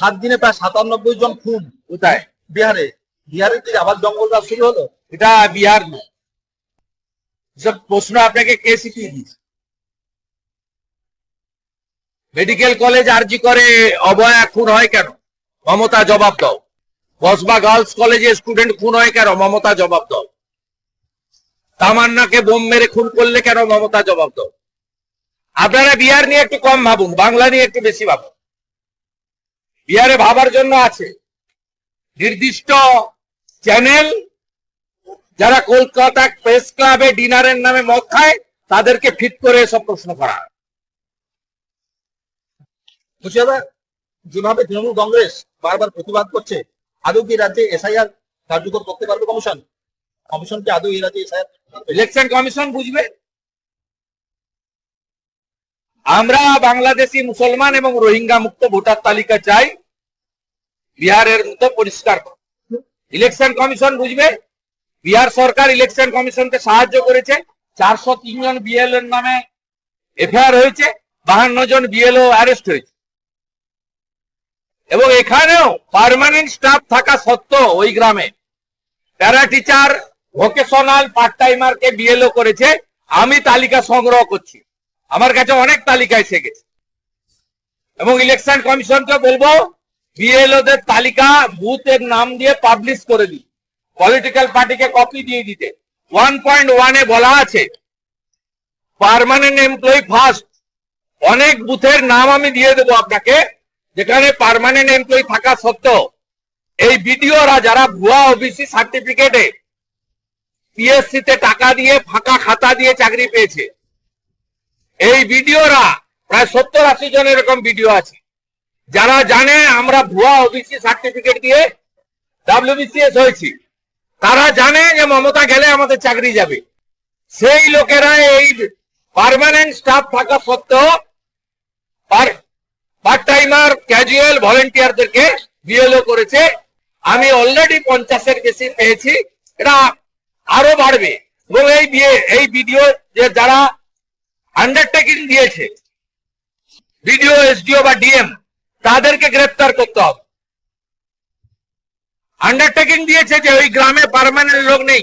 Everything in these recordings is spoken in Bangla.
সাত দিনে প্রায় সাতানব্বই জন খুন কোথায়? বিহারে। বিহারে কি আবার জঙ্গল রাজ শুরু হলো? এটা বিহার নয় সব প্রশ্ন আপনাকে কে শিখিয়ে দিয়েছে? মেডিকেল কলেজ আরজি করে অবয়া খুন হয় কেন? মমতা জবাব দাও। কসবা গার্লস কলেজে স্টুডেন্ট খুন হয় কেন? মমতা জবাব দাও। তামান্নাকে বোম মেরে খুন করলে কেন? মমতা জবাব দাও। আপনারা বিহার নিয়ে একটু কম ভাবুন বাংলা নিয়ে একটু বেশি ভাবুন। বিহারে ভাবার জন্য আছে। নির্দিষ্ট চ্যানেল যারা কলকাতা প্রেস ক্লাবে ডিনারের নামে মদ খায়, তাদেরকে ফিট করে এসব প্রশ্ন করা যেভাবে তৃণমূল কংগ্রেস বারবার প্রতিবাদ করছে, আদৌ কি রাজ্যে এসআইআর কার্যকর করতে পারবে কমিশন? কমিশন কি আদৌ এই রাজ্যে এসআইআর ইলেকশন কমিশন বুঝবে? আমরা বাংলাদেশি মুসলমান এবং রোহিঙ্গা মুক্ত ভোটার তালিকা চাই, বিহারের মতো পরিষ্কার করা। ইলেকশন কমিশন বুঝবে, বিহার সরকার ইলেকশন কমিশনকে সাহায্য করেছে, চারশো তিন জন বিএলও এর নামে এফআইআর হয়েছে, বাহান্ন জন বিএলও অ্যারেস্ট হয়েছে এবং এখানেও পারমানেন্ট স্টাফ থাকা সত্ত্বেও ওই গ্রামে প্যারা টিচার ভোকেশনাল পার্ট টাইমারকে বিএলও করেছে, আমি তালিকা সংগ্রহ করছি আমার কাছে অনেক তালিকা এসে গেছে। এবং ইলেকশন কমিশনকে বলব বিএলও দের তালিকা, বুথের নাম দিয়ে পাবলিশ করে দিই পলিটিক্যাল পার্টিকে কপি দিয়ে দিতে। ওয়ান পয়েন্ট ওয়ানে বলা আছে পার্মানেন্ট এমপ্লয়ি ফার্স্ট অনেক বুথের নাম আমি দিয়ে দেবো আপনাকে, যেখানে পারমানেন্ট এমপ্লয়ি থাকা সত্ত্বেও। এই বিডিওরা যারা ভুয়া ওবিসি সার্টিফিকেটে পিএসসি তে টাকা দিয়ে ফাঁকা খাতা দিয়ে চাকরি পেয়েছে এই বিডিওরা প্রায় সত্তর আশি জন এরকম ভিডিও আছে। যারা জানে, আমরা ভুয়া ওবিসি সার্টিফিকেট দিয়ে ডাব্লিউবিসিএস হয়েছি। তারা জানে যে মমতা গেলে আমাদের চাকরি যাবে। সেই লোকেরা এই পার্মানেন্ট স্টাফ থাকা সত্ত্বেও পার্ট টাইমার ক্যাজুয়াল ভলেন্টিয়ারদেরকে বিএলও করেছে। আমি অলরেডি পঞ্চাশের বেশি পেয়েছি। এটা আরও বাড়বে। এবং এই বিয়ে, এই ভিডিও যে যারা আন্ডারটেকিং দিয়েছে। ভিডিও এসডিও বা ডিএম, তাদেরকে গ্রেপ্তার করতে হবে। আন্ডারটেকিং দিয়েছে যে ওই গ্রামে পার্মানেন্ট লোক নেই।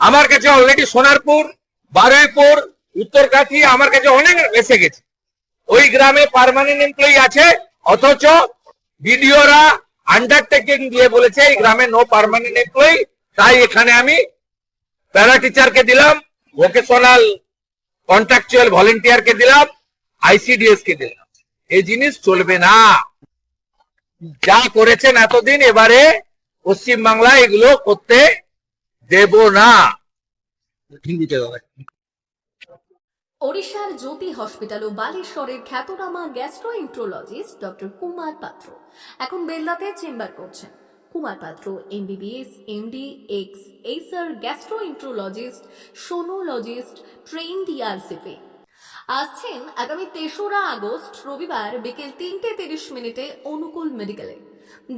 আমার কাছে অলরেডি সোনারপুর, বারুইপুর উত্তরকাঠি আমার কাছে অনেক এসে গেছে। ওই গ্রামে পার্মানেন্ট এমপ্লয়ি আছে, অথচ বিডিওরা আন্ডারটেকিং দিয়ে বলেছে, এই গ্রামে নো পারমানেন্ট এমপ্লয়ি তাই এখানে আমি প্যারা টিচারকে দিলাম ভোকেশনাল কন্ট্রাকচুয়াল ভলেন্টিয়ারকে দিলাম আইসিডিএস কে দিলাম। এই জিনিস চলবে না। যা করেছেন এতদিন, এবারে পশ্চিম বাংলায় এগুলো করতে দেব না। ওড়িশার জ্যোতি হসপিটাল ও বালেশ্বরের খ্যাতনামা গ্যাস্ট্রোএন্ট্রোলজিস্ট ডক্টর কুমার পাত্র। এখন বেলদাতে চেম্বার করছেন। Kumar Patra MBBS MD ex এইসার gastroenterologist sonologist trained DRCP আসছেন আগামী তেসরা আগস্ট, রবিবার বিকেল তিনটে তিরিশ মিনিটে অনুকূল মেডিকেলে।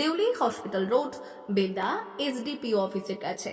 দেউলি হসপিটাল রোড বেদা এসডিপিও অফিসের কাছে।